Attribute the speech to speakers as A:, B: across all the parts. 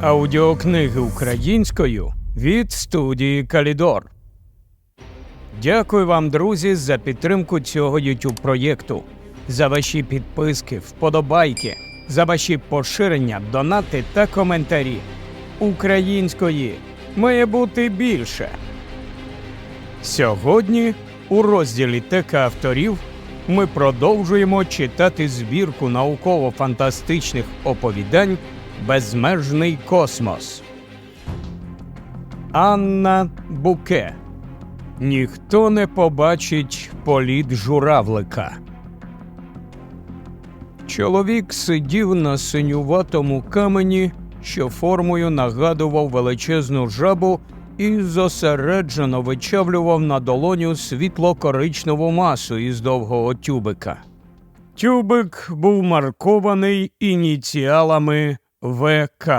A: Аудіокниги українською від студії Калідор. Дякую вам, друзі, за підтримку цього youtube проєкту, за ваші підписки, вподобайки, за ваші поширення, донати та коментарі. Української має бути більше. Сьогодні у розділі ТК авторів ми продовжуємо читати збірку науково-фантастичних оповідань Безмежний космос. Анна Буке. Ніхто не побачить політ журавлика. Чоловік сидів на синюватому камені, що формою нагадував величезну жабу і зосереджено вичавлював на долоню світло-коричневу масу із довгого тюбика. Тюбик був маркований ініціалами ВК.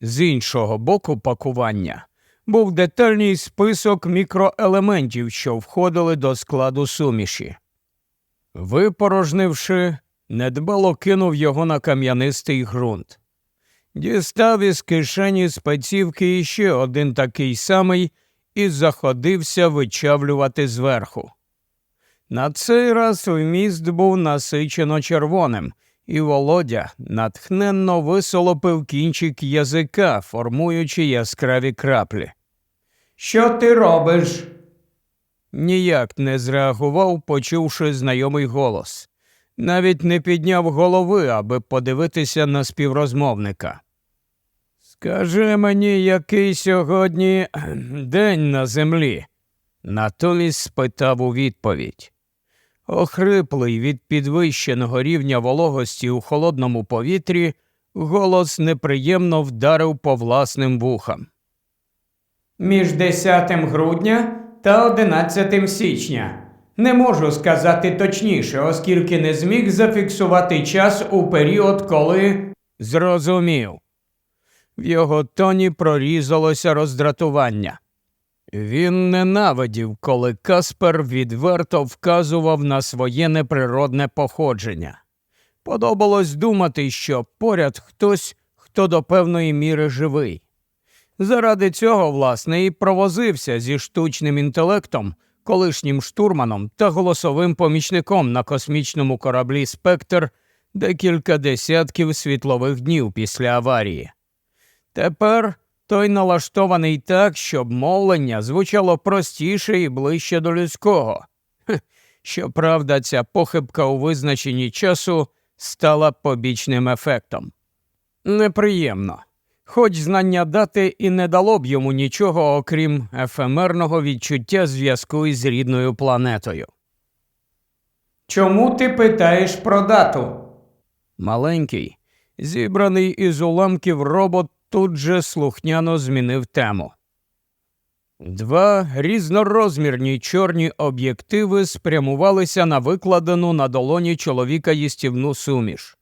A: З іншого боку пакування був детальний список мікроелементів, що входили до складу суміші. Випорожнивши, недбало кинув його на кам'янистий ґрунт. Дістав із кишені спецівки іще один такий самий і заходився вичавлювати зверху. На цей раз вміст був насичено червоним, і Володя натхненно висолопив кінчик язика, формуючи яскраві краплі. Що ти робиш? Ніяк не зреагував, почувши знайомий голос. Навіть не підняв голови, аби подивитися на співрозмовника. Скажи мені, який сьогодні день на землі? Натомість спитав у відповідь. Охриплий від підвищеного рівня вологості у холодному повітрі, голос неприємно вдарив по власним вухам. Між 10 грудня та 11 січня. Не можу сказати точніше, оскільки не зміг зафіксувати час у період, коли. Зрозумів. В його тоні прорізалося роздратування. Він ненавидів, коли Каспер відверто вказував на своє неприродне походження. Подобалось думати, що поряд хтось, хто до певної міри живий. Заради цього, власне, і провозився зі штучним інтелектом, колишнім штурманом та голосовим помічником на космічному кораблі Спектр декілька десятків світлових днів після аварії. Тепер той налаштований так, щоб мовлення звучало простіше і ближче до людського. Хех, Щоправда, ця похибка у визначенні часу стала побічним ефектом. Неприємно, хоч знання дати і не дало б йому нічого, окрім ефемерного відчуття зв'язку із рідною планетою. Чому ти питаєш про дату? Маленький, зібраний із уламків робот тут же слухняно змінив тему. Два різнорозмірні чорні об'єктиви спрямувалися на викладену на долоні чоловіка їстівну суміш.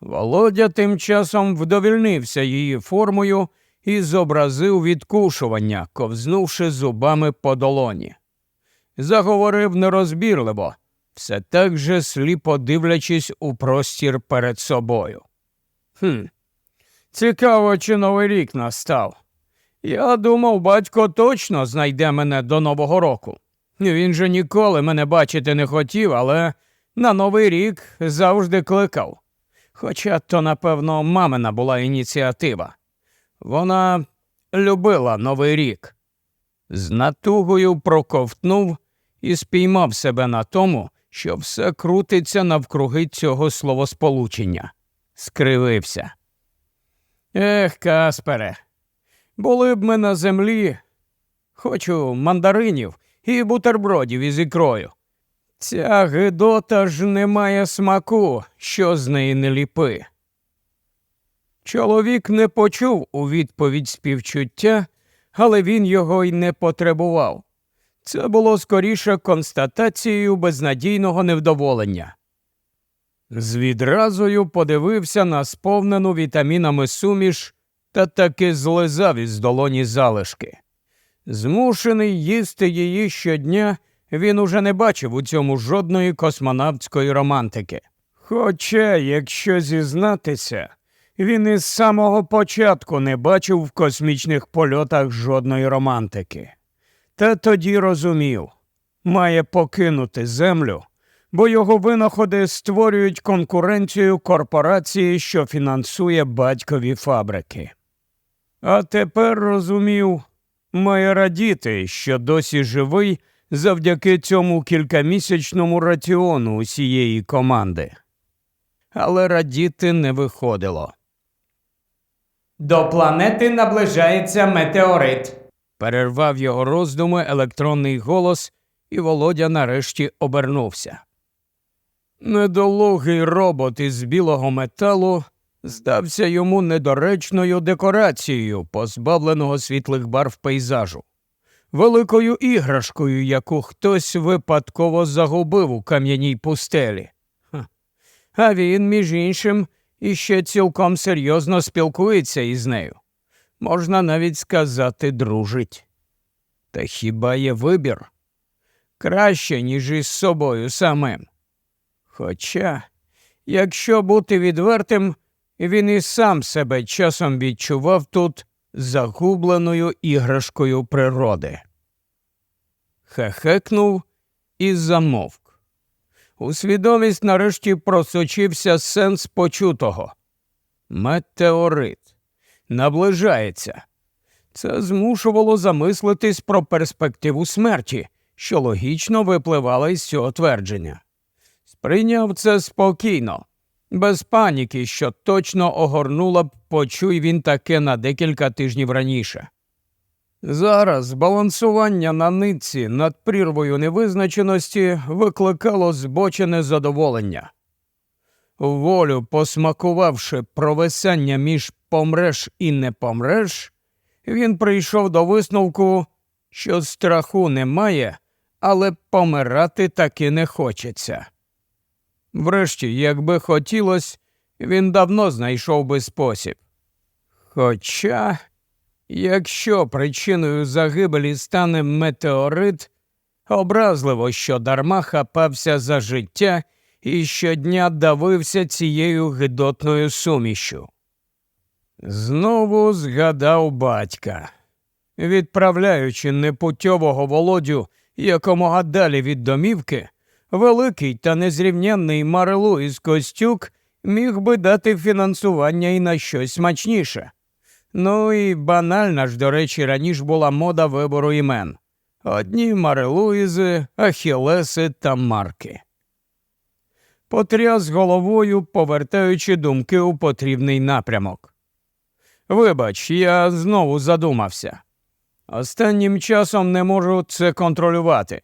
A: Володя тим часом вдовільнився її формою і зобразив відкушування, ковзнувши зубами по долоні. Заговорив нерозбірливо, все так же сліпо дивлячись у простір перед собою. Хм, Цікаво, чи новий рік настав. Я думав, батько точно знайде мене до Нового року. Він же ніколи мене бачити не хотів, але на Новий рік завжди кликав. Хоча то, напевно, мамина була ініціатива. Вона любила Новий рік. З натугою проковтнув і спіймав себе на тому, що все крутиться навкруги цього словосполучення. Скривився. Ех, Каспере, були б ми на землі. Хочу мандаринів і бутербродів із ікрою. Ця гидота ж не має смаку, що з неї не ліпи. Чоловік не почув у відповідь співчуття, але він його й не потребував. Це було скоріше констатацією безнадійного невдоволення. З відразою подивився на сповнену вітамінами суміш та таки злизав із долоні залишки. Змушений їсти її щодня, він уже не бачив у цьому жодної космонавтської романтики. Хоча, якщо зізнатися, Він із самого початку не бачив в космічних польотах жодної романтики. Та тоді розумів, має покинути землю, бо його винаходи створюють конкуренцію корпорації, що фінансує батькові фабрики. А тепер розумів, має радіти, що досі живий завдяки цьому кількамісячному раціону усієї команди. Але радіти не виходило.
B: До планети наближається метеорит.
A: Перервав його роздуми електронний голос, і Володя нарешті обернувся. Недолугий робот із білого металу здався йому недоречною декорацією позбавленого світлих барв пейзажу, великою іграшкою, яку хтось випадково загубив у кам'яній пустелі. Ха. А він, між іншим, іще цілком серйозно спілкується із нею. Можна навіть сказати, дружить. Та хіба є вибір? Краще, ніж із собою самим. Хоча, якщо бути відвертим, він і сам себе часом відчував тут загубленою іграшкою природи. Хехекнув і замовк. У свідомість нарешті просочився сенс почутого. Метеорит наближається. Це змушувало замислитись про перспективу смерті, що логічно випливала із цього твердження. Сприйняв це спокійно, без паніки, що точно огорнула б, почуй він таке на декілька тижнів раніше. Зараз балансування на нитці над прірвою невизначеності викликало збочене задоволення. Волю, посмакувавши провисання між помреш і не помреш, він прийшов до висновку, що страху немає, але помирати таки не хочеться. Врешті, якби хотілося, він давно знайшов би спосіб. Хоча, якщо причиною загибелі стане метеорит, образливо, що дарма хапався за життя і щодня давився цією гидотною сумішю. Знову згадав батька. Відправляючи непутьового володю якомога далі від домівки, великий та незрівнянний Марилу із Костюк міг би дати фінансування і на щось смачніше. Ну і банальна ж, до речі, раніше була мода вибору імен. Одні Марилуїзи, Ахілеси та Марки. Потряс головою, повертаючи думки у потрібний напрямок. Вибач, я знову задумався. Останнім часом не можу це контролювати.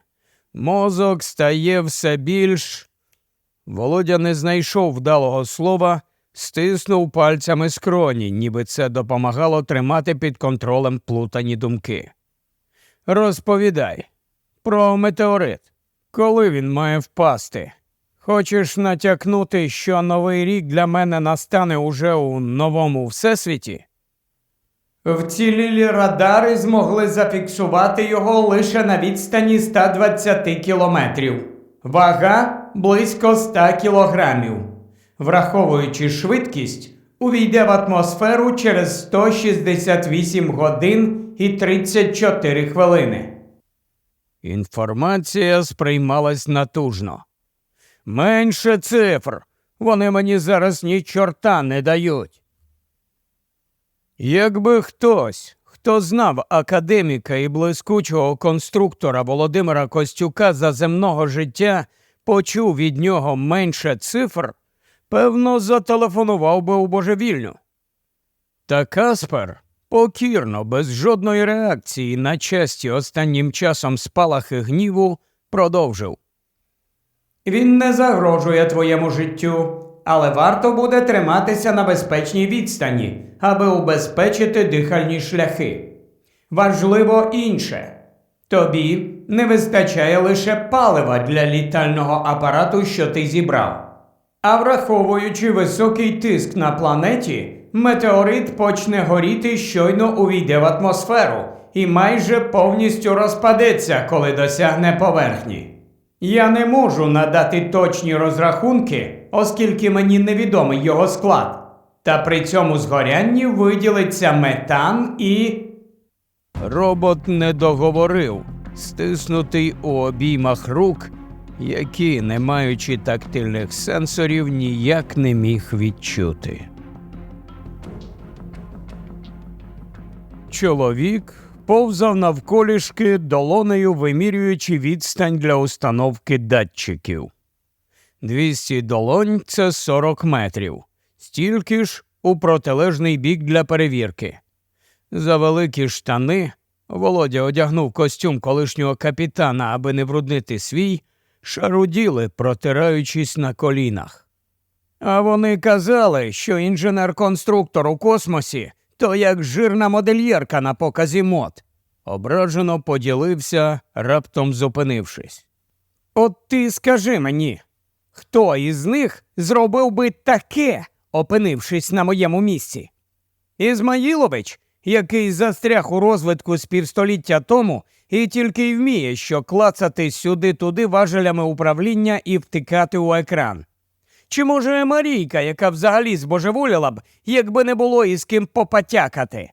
A: Мозок стає все більш. Володя не знайшов вдалого слова, стиснув пальцями скроні, ніби це допомагало тримати під контролем плутані думки. Розповідай про метеорит. Коли він має впасти? Хочеш натякнути, що новий рік для мене настане уже у новому всесвіті?
B: Вцілілі радари змогли зафіксувати його лише на відстані 120 кілометрів. Вага близько 100 кілограмів. Враховуючи швидкість, увійде в атмосферу через 168 годин і 34 хвилини.
A: Інформація сприймалась натужно. Менше цифр. Вони мені зараз ні чорта не дають. Якби хтось, хто знав академіка і блискучого конструктора Володимира Костюка за земного життя, почув від нього менше цифр, певно, зателефонував би у божевільню. Та Каспер покірно, без жодної реакції на часті останнім часом спалахи гніву, продовжив.
B: Він не загрожує твоєму життю, але варто буде триматися на безпечній відстані, аби убезпечити дихальні шляхи. Важливо інше. Тобі не вистачає лише палива для літального апарату, що ти зібрав. А враховуючи високий тиск на планеті, метеорит почне горіти щойно увійде в атмосферу і майже повністю розпадеться, коли досягне поверхні. Я не можу надати точні розрахунки, оскільки мені невідомий його склад. Та при цьому згорянні виділиться метан і.
A: Робот не договорив, стиснутий у обіймах рук, які, не маючи тактильних сенсорів, ніяк не міг відчути. Чоловік повзав навколішки, долонею вимірюючи відстань для установки датчиків. 200 долонь це 40 метрів, стільки ж у протилежний бік для перевірки. За великі штани Володя одягнув костюм колишнього капітана, аби не бруднити свій, шаруділи, протираючись на колінах. А вони казали, що інженер-конструктор у космосі то як жирна модельєрка на показі мод. Ображено поділився, раптом зупинившись.
B: От ти скажи мені, хто із них зробив би таке, опинившись на моєму місці? Ізмаїлович, який застряг у розвитку з півстоліття тому і тільки й вміє, що клацати сюди-туди важелями управління і втикати у екран. Чи може Марійка, яка взагалі збожеволіла б, якби не було із ким попатякати?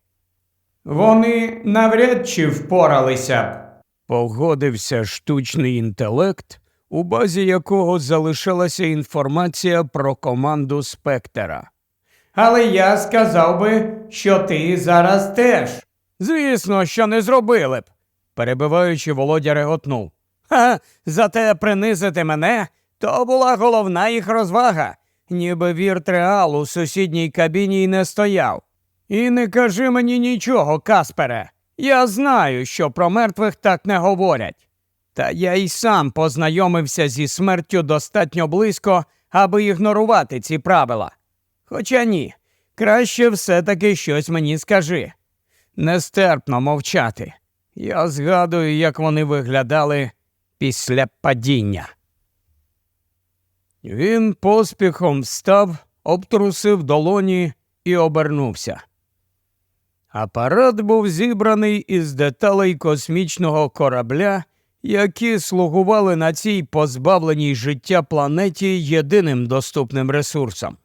B: Вони навряд чи впоралися б.
A: Погодився штучний інтелект, у базі якого залишилася інформація про команду Спектера.
B: Але я сказав би, що ти зараз теж.
A: Звісно, що не зробили б. Перебиваючи, Володя реготнув.
B: Ха, зате принизити мене то була головна їх розвага, ніби віртреал у сусідній кабіні й не стояв. І не кажи мені нічого, Каспере. Я знаю, що про мертвих так не говорять. Та я й сам познайомився зі смертю достатньо близько, аби ігнорувати ці правила. Хоча ні, краще все-таки щось мені скажи. Нестерпно мовчати. Я згадую, як вони виглядали після падіння.
A: Він поспіхом встав, обтрусив долоні і обернувся. Апарат був зібраний із деталей космічного корабля, які слугували на цій позбавленій життя планеті єдиним доступним ресурсом.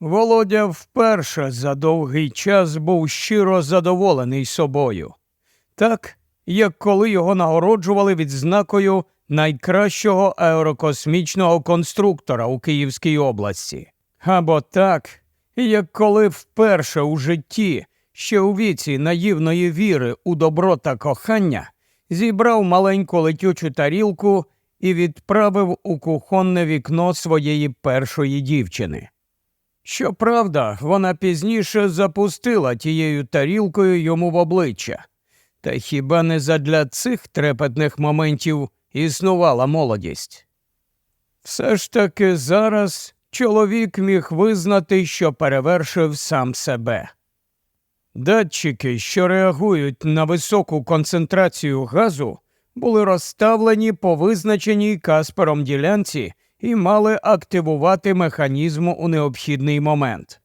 A: Володя вперше за довгий час був щиро задоволений собою, так як коли його нагороджували відзнакою найкращого аерокосмічного конструктора у Київській області. Або так, як коли вперше у житті, ще у віці наївної віри у добро та кохання, зібрав маленьку летючу тарілку і відправив у кухонне вікно своєї першої дівчини. Щоправда, вона пізніше запустила тією тарілкою йому в обличчя. Та хіба не задля цих трепетних моментів існувала молодість? Все ж таки зараз чоловік міг визнати, що перевершив сам себе. Датчики, що реагують на високу концентрацію газу, були розставлені по визначеній Каспером ділянці і мали активувати механізм у необхідний момент.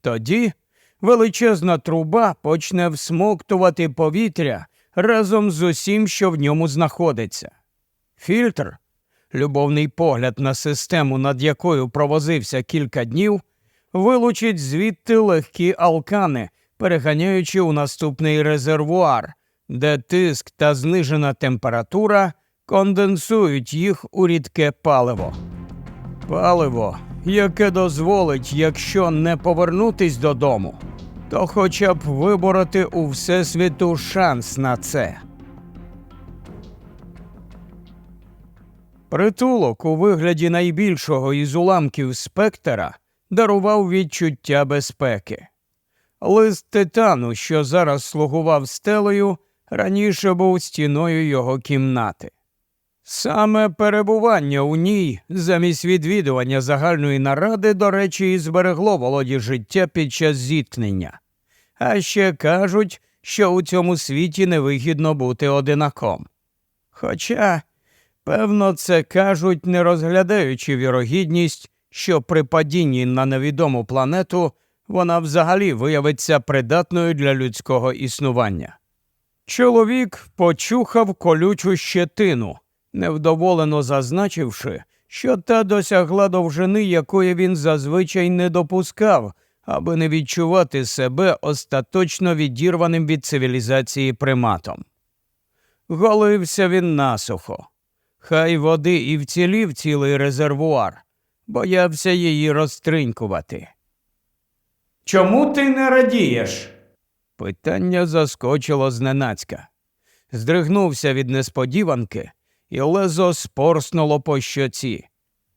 A: Тоді величезна труба почне всмоктувати повітря разом з усім, що в ньому знаходиться. Фільтр, любовний погляд на систему, над якою провозився кілька днів, вилучить звідти легкі алкани, переганяючи у наступний резервуар, де тиск та знижена температура конденсують їх у рідке паливо. Паливо, яке дозволить, якщо не повернутись додому, то хоча б вибороти у Всесвіту шанс на це. Притулок у вигляді найбільшого із уламків спектра дарував відчуття безпеки. Лист титану, що зараз слугував стелею, раніше був стіною його кімнати. Саме перебування у ній замість відвідування загальної наради, до речі, і зберегло володі життя під час зіткнення. А ще кажуть, що у цьому світі невигідно бути одинаком. Хоча, певно, це кажуть, не розглядаючи вірогідність, що при падінні на невідому планету вона взагалі виявиться придатною для людського існування. Чоловік почухав колючу щетину, невдоволено зазначивши, що та досягла довжини, якої він зазвичай не допускав, аби не відчувати себе остаточно відірваним від цивілізації приматом. Голився він насухо. Хай води і вцілів цілий резервуар, боявся її розтринькувати.
B: Чому ти не радієш?
A: Питання заскочило зненацька. Здригнувся від несподіванки, і лезо спорснуло по щоці.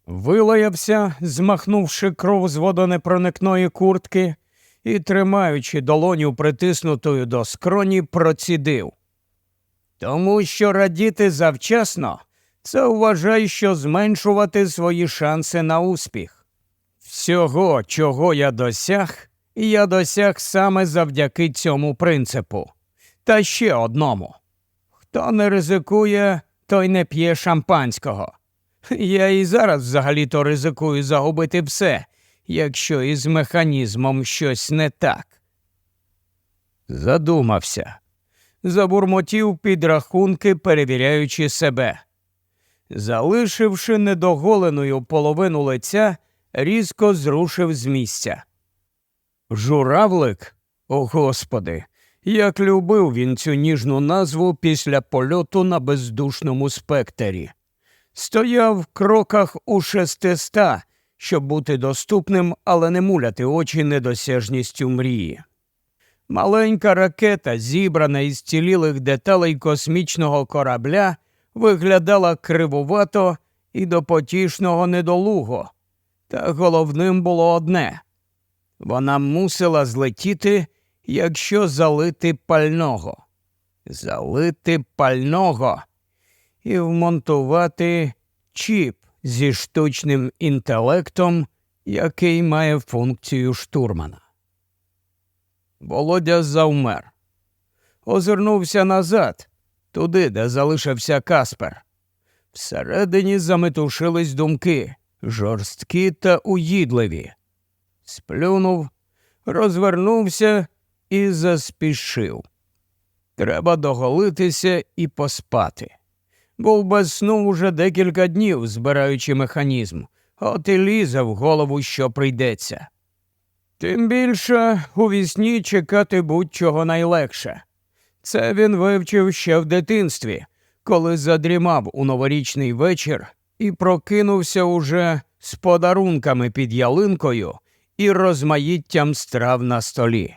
A: Вилаявся, змахнувши кров з водонепроникної куртки, і, тримаючи долоню притиснутою до скроні, процідив. Тому що радіти завчасно, це вважай, що зменшувати свої шанси на успіх. Всього, чого я досяг, я досяг саме завдяки цьому принципу. Та ще одному. Хто не ризикує, той не п'є шампанського. Я і зараз взагалі-то ризикую загубити все, якщо із механізмом щось не так. Задумався. Забурмотів підрахунки, перевіряючи себе. Залишивши недоголеною половину лиця, різко зрушив з місця. Журавлик? О господи, як любив він цю ніжну назву після польоту на бездушному спектері. Стояв в кроках у шестиста, щоб бути доступним, але не муляти очі недосяжністю мрії. Маленька ракета, зібрана із цілілих деталей космічного корабля, виглядала кривувато і до потішного недолуго. Та головним було одне вона мусила злетіти, якщо залити пального. Залити пального і вмонтувати чіп зі штучним інтелектом, який має функцію штурмана. Володя завмер. Озирнувся назад, туди, де залишився Каспер. Всередині заметушились думки, жорсткі та уїдливі. Сплюнув, розвернувся і заспішив. Треба доголитися і поспати. Був без сну уже декілька днів, збираючи механізм, от і лізе в голову, що прийдеться. Тим більше у вісні чекати будь-чого найлегше. Це він вивчив ще в дитинстві, коли задрімав у новорічний вечір і прокинувся уже з подарунками під ялинкою і розмаїттям страв на столі.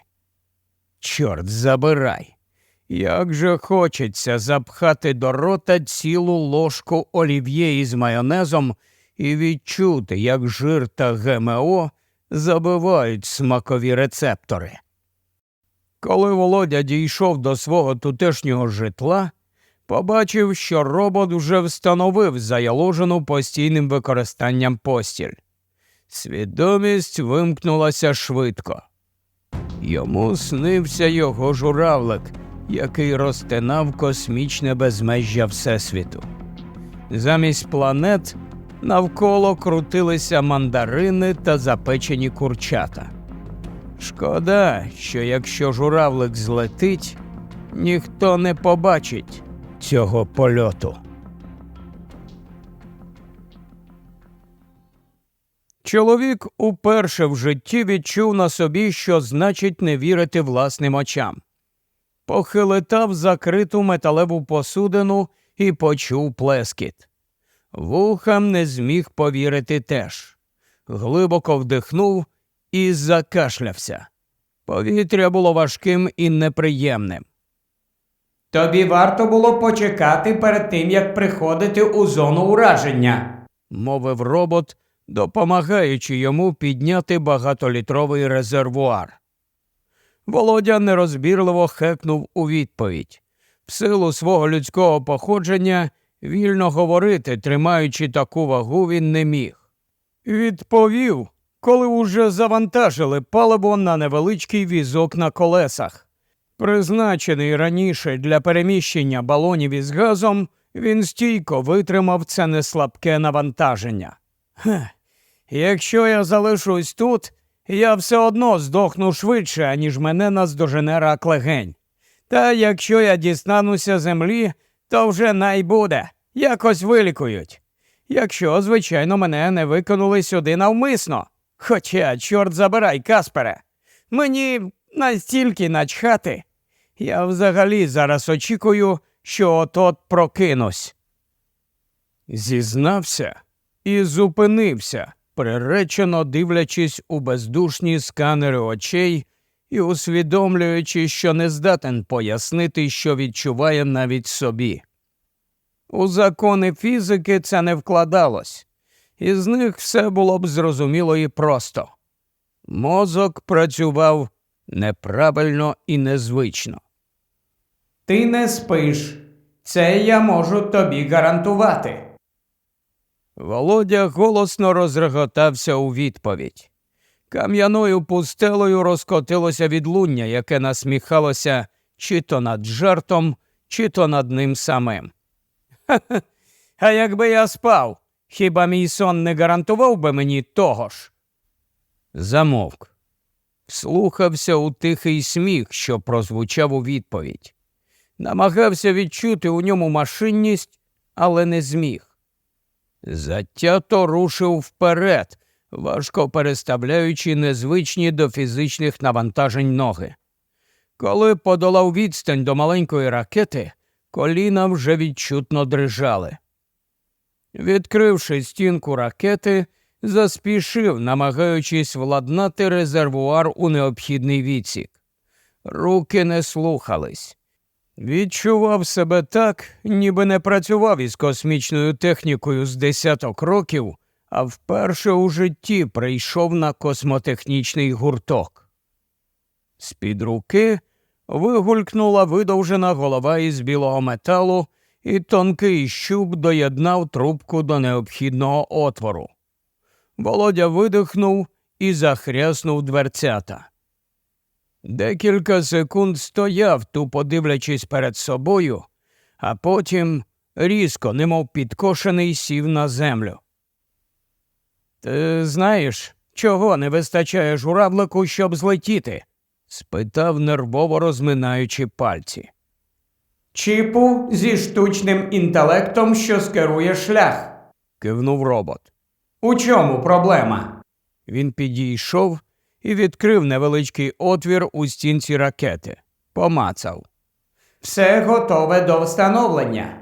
A: Чорт забирай! Як же хочеться запхати до рота цілу ложку олів'є із майонезом і відчути, як жир та ГМО забивають смакові рецептори. Коли Володя дійшов до свого тутешнього житла, побачив, що робот вже встановив заяложену постійним використанням постіль. Свідомість вимкнулася швидко. Йому снився його журавлик, який розтинав космічне безмежжя Всесвіту. Замість планет навколо крутилися мандарини та запечені курчата. Шкода, що якщо журавлик злетить, ніхто не побачить цього польоту. Чоловік уперше в житті відчув на собі, що значить не вірити власним очам. Похилитав закриту металеву посудину і почув плескіт. Вухам не зміг повірити теж. Глибоко вдихнув і закашлявся. Повітря було важким і неприємним.
B: Тобі варто було почекати перед тим, як приходити у зону ураження.
A: мовив робот, допомагаючи йому підняти багатолітровий резервуар. Володя нерозбірливо хекнув у відповідь. В силу свого людського походження вільно говорити, тримаючи таку вагу, він не міг. Відповів, коли уже завантажили паливо на невеличкий візок на колесах. Призначений раніше для переміщення балонів із газом, він стійко витримав це неслабке навантаження. Хех, якщо я залишусь тут, я все одно здохну швидше, аніж мене наздожене рак легень. Та якщо я дістануся землі, то вже найбуде, якось вилікують. Якщо, звичайно, мене не викинули сюди навмисно,
B: Хоча, чорт забирай, Каспере, мені настільки начхати. Я взагалі зараз очікую, що от-от прокинусь.
A: Зізнався і зупинився, приречено дивлячись у бездушні сканери очей і усвідомлюючи, що не здатен пояснити, що відчуває навіть собі. У закони фізики це не вкладалось, із них все було б зрозуміло і просто. Мозок працював неправильно і незвично.
B: Ти не спиш. Це я можу тобі гарантувати.
A: Володя голосно розреготався у відповідь. Кам'яною пустелею розкотилося відлуння, яке насміхалося чи то над жартом, чи то над ним самим.
B: Ха-ха. А якби я спав, хіба мій сон не гарантував би мені того ж?
A: Замовк. Вслухався у тихий сміх, що прозвучав у відповідь. Намагався відчути у ньому машинність, але не зміг. Затято рушив вперед, важко переставляючи незвичні до фізичних навантажень ноги. Коли подолав відстань до маленької ракети, коліна вже відчутно дрижали. Відкривши стінку ракети, заспішив, намагаючись владнати резервуар у необхідний відсік. Руки не слухались. Відчував себе так, ніби не працював із космічною технікою з десяток років, а вперше у житті прийшов на космотехнічний гурток. З-під руки вигулькнула видовжена голова із білого металу, і тонкий щуп доєднав трубку до необхідного отвору. Володя видихнув і захряснув дверцята. Декілька секунд стояв, тупо дивлячись перед собою, а потім різко, немов підкошений, сів на землю. Ти знаєш, чого не вистачає журавлику, щоб злетіти? спитав, нервово розминаючи пальці.
B: Чіпу зі штучним інтелектом, що скерує шлях.
A: кивнув робот.
B: У чому проблема?
A: Він підійшов і відкрив невеличкий отвір у стінці ракети. Помацав.
B: Все готове до встановлення.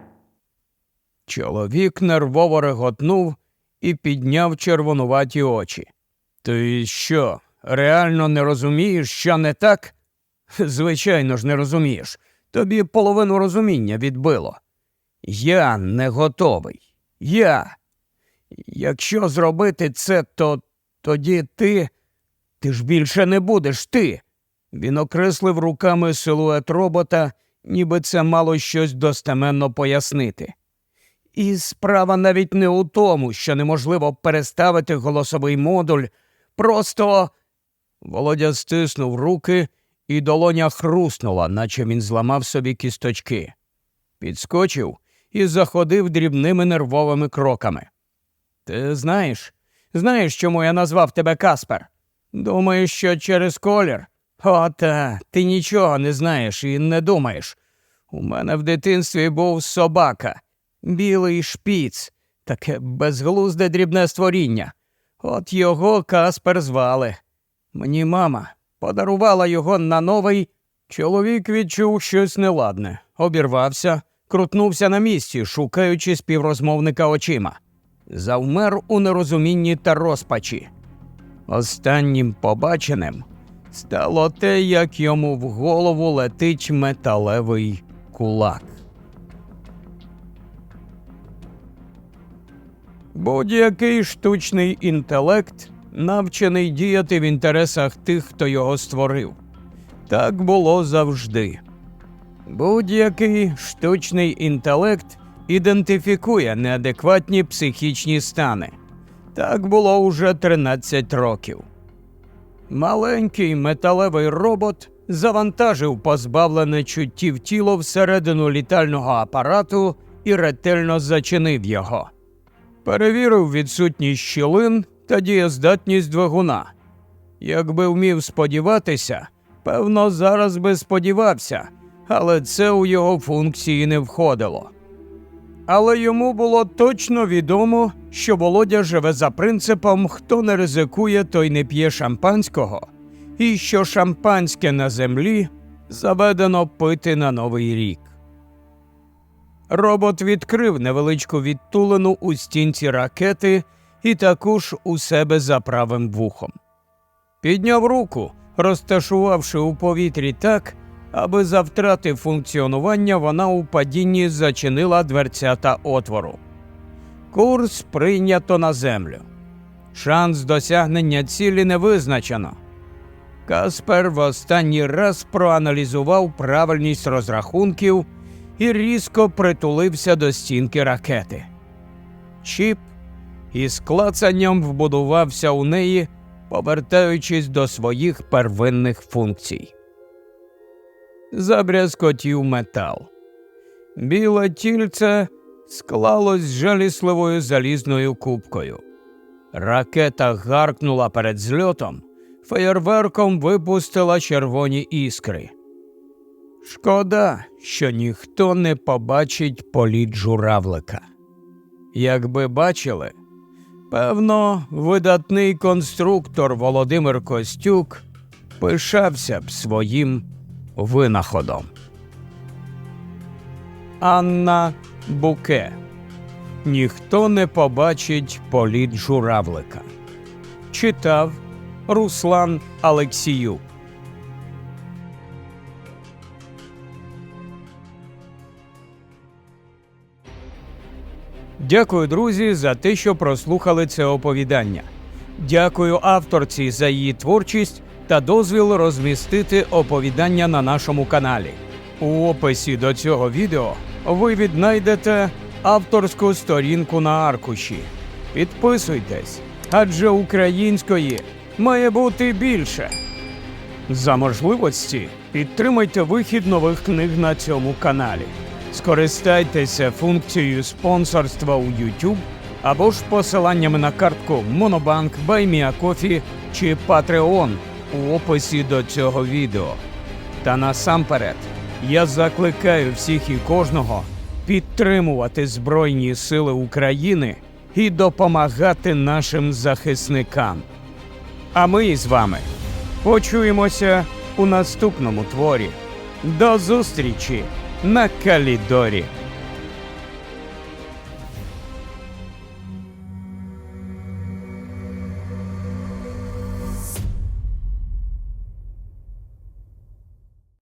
A: Чоловік нервово реготнув і підняв червонуваті очі. Ти що, реально не розумієш, що не так? Звичайно ж, не розумієш. Тобі половину розуміння відбило. Я не готовий. Я. Якщо зробити це, то тоді ти. Ти ж більше не будеш ти. Він окреслив руками силует робота, ніби це мало щось достеменно пояснити. І справа навіть не у тому, що неможливо переставити голосовий модуль. Просто. Володя стиснув руки, і долоня хруснула, наче він зламав собі кісточки. Підскочив і заходив дрібними нервовими кроками. Ти знаєш, знаєш, чому я назвав тебе Каспер? Думаєш, що через колір? О, та, ти нічого не знаєш і не думаєш. У мене в дитинстві був собака, білий шпіц, таке безглузде дрібне створіння. От його Каспер звали. Мені мама подарувала його на новий. Чоловік відчув щось неладне, обірвався, крутнувся на місці, шукаючи співрозмовника очима. Завмер у нерозумінні та розпачі. Останнім побаченим стало те, як йому в голову летить металевий кулак. Будь-який штучний інтелект навчений діяти в інтересах тих, хто його створив. Так було завжди. Будь-який штучний інтелект ідентифікує неадекватні психічні стани. Так було уже 13 років. Маленький металевий робот завантажив позбавлене чуттів тіло всередину літального апарату і ретельно зачинив його. Перевірив відсутність щілин та дієздатність двигуна. Якби вмів сподіватися, певно, зараз би сподівався, але це у його функції не входило. Але йому було точно відомо, що Володя живе за принципом хто не ризикує, той не п'є шампанського, і що шампанське на землі заведено пити на новий рік. Робот відкрив невеличку відтулину у стінці ракети і також у себе за правим вухом. Підняв руку, розташувавши у повітрі так, аби за втрати функціонування вона у падінні зачинила дверцята отвору. Курс прийнято на землю. Шанс досягнення цілі не визначено. Каспер в останній раз проаналізував правильність розрахунків і різко притулився до стінки ракети. Чіп із клацанням вбудувався у неї, повертаючись до своїх первинних функцій. Забрязкотів метал. Біле тільце склалось з жалісливою залізною кубкою. Ракета гаркнула перед зльотом, феєрверком випустила червоні іскри. Шкода, що ніхто не побачить політ журавлика. Якби бачили, певно, видатний конструктор Володимир Костюк пишався б своїм винаходом. Анна Буке. Ніхто не побачить політ журавлика. Читав Руслан Алексіюк. Дякую, друзі, за те, що прослухали це оповідання. Дякую авторці за її творчість та дозвіл розмістити оповідання на нашому каналі. У описі до цього відео ви віднайдете авторську сторінку на аркуші. Підписуйтесь, адже української має бути більше. За можливості підтримайте вихід нових книг на цьому каналі. Скористайтеся функцією спонсорства у YouTube або ж посиланнями на картку Monobank, BuyMeACoffee чи Patreon у описі до цього відео. Та насамперед я закликаю всіх і кожного підтримувати Збройні Сили України і допомагати нашим захисникам. А ми з вами почуємося у наступному творі. До зустрічі на Калідорі.